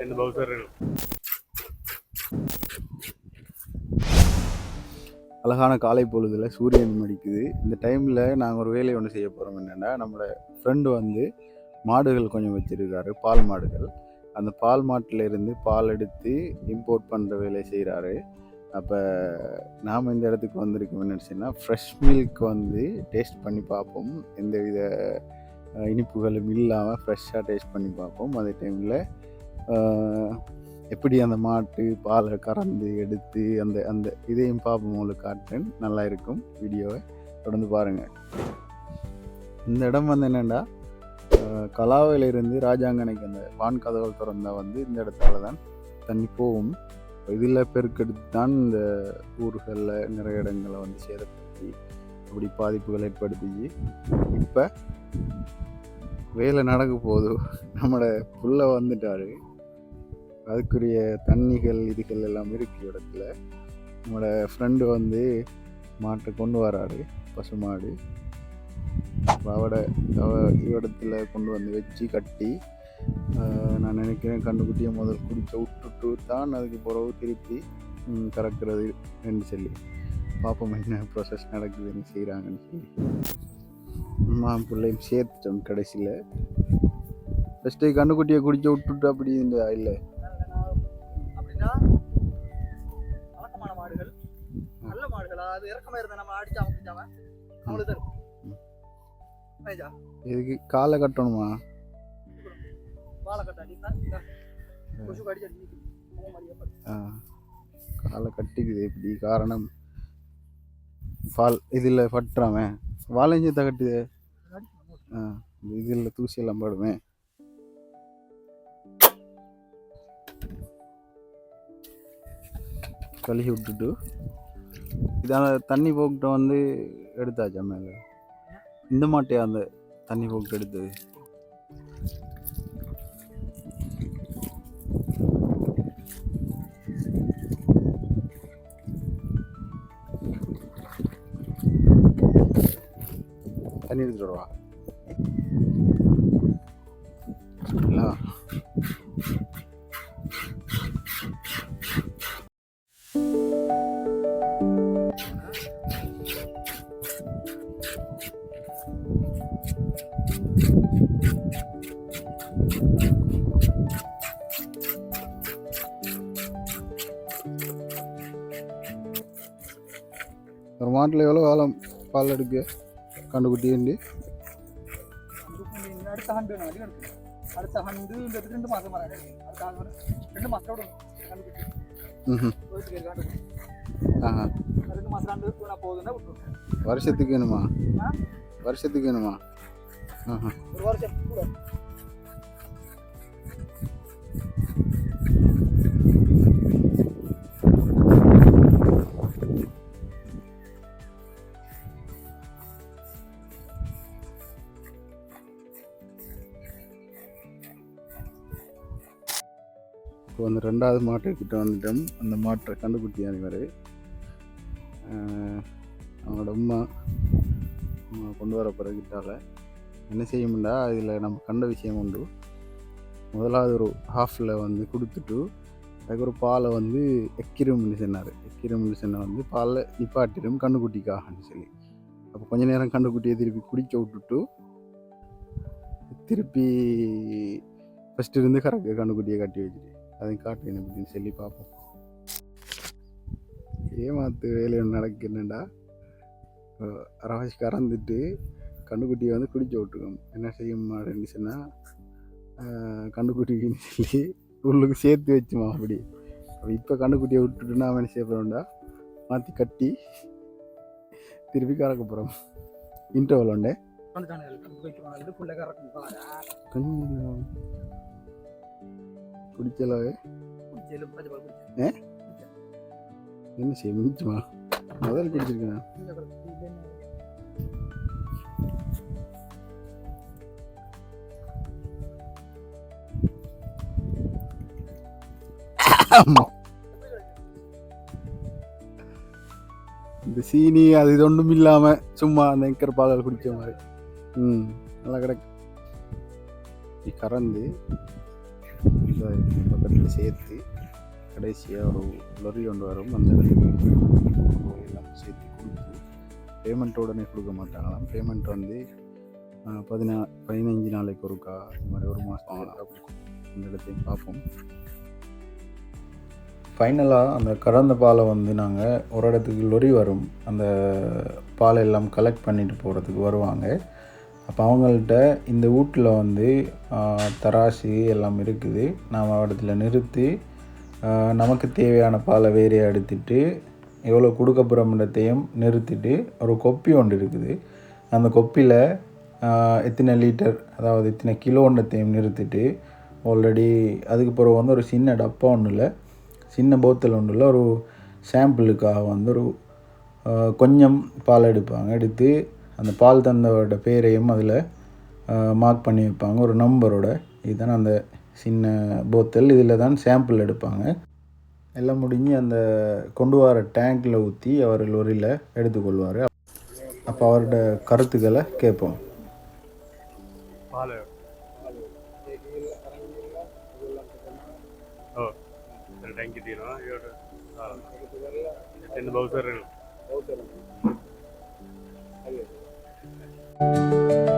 ரெண்டு பவுசர் அழகான காலை பொழுதில் சூரியன் மடிக்குது. இந்த டைமில் நாங்கள் ஒரு வேலையை ஒன்று செய்ய போகிறோம் என்னென்னா நம்மளோட ஃப்ரெண்டு வந்து மாடுகள் கொஞ்சம் வச்சுருக்காரு பால் மாடுகள். அந்த பால் மாட்டில் இருந்து பால் எடுத்து இம்போர்ட் பண்ணுற வேலையை செய்கிறாரு அப்போ நாம் இந்த இடத்துக்கு வந்திருக்கோம். என்னச்சுன்னா ஃப்ரெஷ் மில்க் வந்து டேஸ்ட் பண்ணி பார்ப்போம். எந்தவித இனிப்புகளும் இல்லாமல் ஃப்ரெஷ்ஷாக டேஸ்ட் பண்ணி பார்ப்போம். அதே டைமில் எப்படி அந்த மாட்டு பாலை கறந்து எடுத்து அந்த அந்த இதையும் பார்ப்போம் உங்களுக்கு காட்டுறேன். நல்லா இருக்கும் வீடியோவை. தொடர்ந்து பாருங்கள் இந்த இடம் வந்து என்னென்னா கலாவிலிருந்து ராஜாங்கனைக்கு அந்த வான் கதவுகள் திறந்தா வந்து இந்த இடத்துல தான் தண்ணி போகும். இதில் பெருக்கெடுத்து தான் இந்த ஊர்களில் நிறைய இடங்களை வந்து சேதப்படுத்தி அப்படி பாதிப்புகள் ஏற்படுத்தி. இப்போ வேலை நடக்க போகுது. நம்மளோட புள்ள வந்துட்டாரு. அதுக்குரிய தண்ணிகள் இதுகள் எல்லாம் இருக்கு இடத்துல. நம்மளோட ஃப்ரெண்டு வந்து மாட்டை கொண்டு வராரு பசுமாடு அப்ப அவட அவ இடத்துல கொண்டு வந்து வச்சு கட்டி நான் நினைக்கிறேன் கண்ணுக்குட்டியை முதல் குடிக்க விட்டுட்டு தான் அதுக்கு பிறகு திருப்பி கறக்கிறது என்று சொல்லி. பார்ப்போம் என்ன ப்ராசஸ் நடக்குதுன்னு செய்கிறாங்கன்னு சொல்லி. அம்மா பிள்ளையும் சேர்த்துட்டோம் கடைசியில். ஃபஸ்ட்டு கண்ணுக்குட்டியை குடிக்க விட்டுட்டு அப்படி இந்த இல்லை. மாடுகள் அது இறக்கமா இருந்தா நம்ம அடிச்சா முடிஞ்சாம நம்மளுக்கு தரும் மேஜா இதுக்கு காலை கட்டணுமா? காலை கட்டிக்குது இப்படி காரணம். பால் இதில் பட்டுறாமே. வாழைஞ்சத்தை கட்டுது. இதில் தூசி எல்லாம் படுமே. கழுகி விட்டுட்டு இதான தண்ணி போக்கிட்ட வந்து எடுத்தாச்சா மேலே? இந்த மாட்டையா அந்த தண்ணி போக்கிட்டு எடுத்தது? தண்ணி எடுத்துட்டு வருவா? இல்லை. ஒரு மாட்டில் எவ்வளோ காலம் பால் எடுக்க? கண்டுக்குட்டி உண்டு அதுக்கு நீங்க அடுத்த ஹண்டு. அடுத்த ரெண்டு. ரெண்டு வருஷத்துக்கு வேணுமா? வருஷத்துக்கு வேணுமா? ஆஹா. ஒரு வருஷம் இப்போ வந்து ரெண்டாவது மாட்டுக்கிட்ட வந்துட்டோம். அந்த மாட்டை கண்டுபிடிச்சி அனைவர் அவங்களோட அம்மா கொண்டு வர பிறகுட்டால என்ன செய்யமுண்டா இதில் நம்ம கண்ட விஷயம் உண்டு. முதலாவது ஒரு ஹாஃபில் வந்து கொடுத்துட்டு அதுக்கு ஒரு பாலை வந்து எக்கிரும்னு சொன்னார். எக்கிரும்னு சொன்ன வந்து பாலை நிப்பாட்டிடும் கண்ணுக்குட்டிக்காகன்னு சொல்லி. அப்போ கொஞ்ச நேரம் கண்ணுக்குட்டியை திருப்பி குடிக்க விட்டுட்டு திருப்பி ஃபஸ்ட்டு இருந்து கரெக்டாக கண்ணுக்குட்டியை கட்டி வச்சுட்டு. அதையும் காட்டுவேன் அப்படின்னு சொல்லி பார்ப்போம். ஏமாத்து வேலை ஒன்று நடக்குதுன்னா ராஜ் கறந்துட்டு கண்ணுக்குட்டியை வந்து குடிக்க விட்டுருக்கோம். என்ன செய்யும் அப்படின்னு சொன்னால் கண்ணுக்குட்டிக்குன்னு சொல்லி உள்ளுக்கு சேர்த்து வச்சுமா அப்படி. அப்போ இப்போ கண்ணுக்குட்டியை விட்டுட்டுனா அவன் என்ன செய்ய போகிறோம்டா மாற்றி கட்டி திருப்பி கறக்க போகிறோம் இன்டர்வல் உண்டு? கொஞ்சம் பால் குடிச்சு என்ன செய்ய மிஞ்சுமா முதல் குடிச்சிருக்கேன் இந்த சீனி அது இது ஒன்றும் இல்லாம சும்மா அந்த எக்கர் பாலால் குடிச்ச மாதிரி. ம் நல்லா கிடக்கு. கறந்து. இருக்குது பக்கத்தில் சேர்த்து கடைசியாக ஒரு லொரி கொண்டு வரும். அந்த இடத்துக்கு எல்லாம் சேர்த்து கொடுத்து பேமெண்ட் உடனே கொடுக்க மாட்டாங்களாம். பேமெண்ட் வந்து பதினா பதினஞ்சு நாளைக்கு ஒருக்கா இந்த மாதிரி ஒரு மாதம் அந்த இடத்தையும் பார்ப்போம். ஃபைனலாக அந்த கறந்த பாலை வந்து நாங்கள் ஒரு இடத்துக்கு லொரி வரும். அந்த பாலை எல்லாம் கலெக்ட் பண்ணிட்டு போகிறதுக்கு வருவாங்க. அப்போ அவங்கள்ட்ட இந்த வீட்டில் வந்து தராசு எல்லாம் இருக்குது. நாம் இடத்துல நிறுத்தி நமக்கு தேவையான பாலை வேறையை எடுத்துட்டு எவ்வளோ கொடுக்க போகிறோம்ன்றதையும் நிறுத்திட்டு ஒரு கொப்பி ஒன்று இருக்குது. அந்த கொப்பியில் எத்தனை லிட்டர் அதாவது எத்தனை கிலோன்றதையும் நிறுத்திட்டு ஆல்ரெடி அதுக்கு பிறகு வந்து ஒரு சின்ன டப்பா ஒன்றும் சின்ன போத்தல் ஒன்றில் ஒரு சாம்பிளுக்காக வந்து ஒரு கொஞ்சம் பால் எடுப்பாங்க. எடுத்து அந்த பால் தந்தவரோட பேரையும் அதில் மார்க் பண்ணி வைப்பாங்க. ஒரு நம்பரோட இதுதான் அந்த சின்ன போத்தல் இதில் தான் சாம்பிள் எடுப்பாங்க. எல்லாம் முடிஞ்சு அந்த கொண்டு வர டேங்க்கில் ஊற்றி அவர் லொரியில் எடுத்துக்கொள்வார் அப்போ அவரோட கருத்துக்களை கேட்போம். பால். ಓ Música